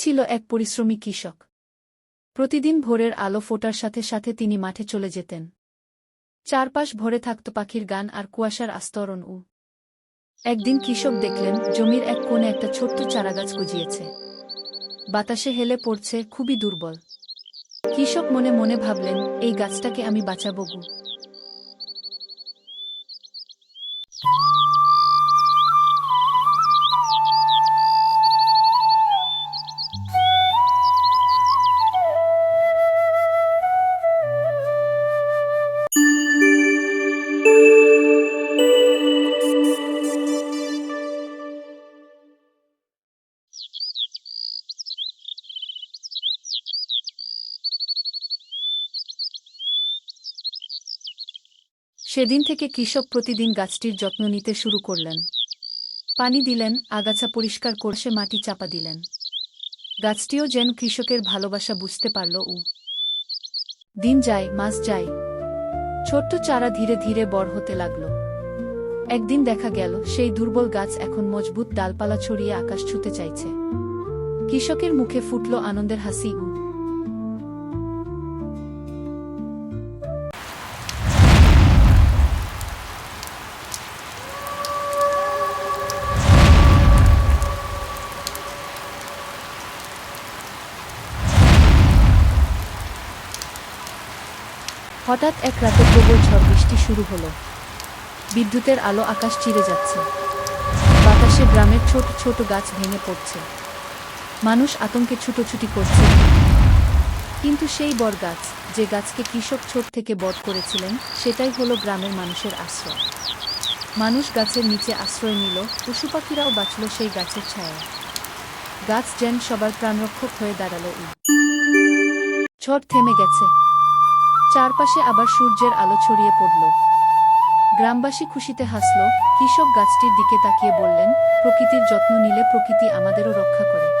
ছিল এক পরিশ্রমী কৃষক। প্রতিদিন ভোরের আলো ফোটার সাথে সাথে তিনি মাঠে চলে যেতেন। চারপাশ ভরে থাকত পাখির গান আর কুয়াশার আস্তরণ উ। একদিন কৃষক দেখলেন, জমির এক কোণে একটা ছোট্ট চারাগাছ গজিয়েছে। বাতাসে হেলে পড়ছে, খুবই দুর্বল। কৃষক মনে মনে ভাবলেন, এই গাছটাকে আমি বাঁচাবো গু। সেদিন থেকে কৃষক প্রতিদিন গাছটির যত্ন নিতে শুরু করলেন। পানি দিলেন, আগাছা পরিষ্কার করছে, মাটি চাপা দিলেন। গাছটিও যেন কৃষকের ভালোবাসা বুঝতে পারল উ। দিন যায়, মাস যায়। ছোট্ট চারা ধীরে ধীরে বড় হতে লাগল। একদিন দেখা গেল, সেই দুর্বল গাছ এখন মজবুত ডালপালা ছড়িয়ে আকাশ ছুতে চাইছে। কৃষকের মুখে ফুটল আনন্দের হাসি উ। হঠাৎ এক রাতে প্রবল ঝড় বৃষ্টি শুরু হলো। বিদ্যুতের আলো আকাশ চিরে যাচ্ছে। বাতাসে গ্রামের ছোট ছোট গাছ ভেঙে পড়ছে। মানুষ আতঙ্কে ছুটোছুটি করছে। কিন্তু সেই বর গাছ, যে গাছকে কৃষক ছোট থেকে বধ করেছিলেন, সেটাই হলো গ্রামের মানুষের আশ্রয়। মানুষ গাছের নিচে আশ্রয় নিল, পশু পাখিরাও বাঁচল সেই গাছের ছায়া গাছ যেন সবার প্রাণরক্ষক হয়ে দাঁড়াল ঝড় থেমে গেছে। চারপাশে আবার সূর্যের আলো ছড়িয়ে পড়ল। গ্রামবাসী খুশিতে হাসল, কৃষক গাছটির দিকে তাকিয়ে বললেন, প্রকৃতির যত্ন নিলে প্রকৃতি আমাদেরও রক্ষা করে।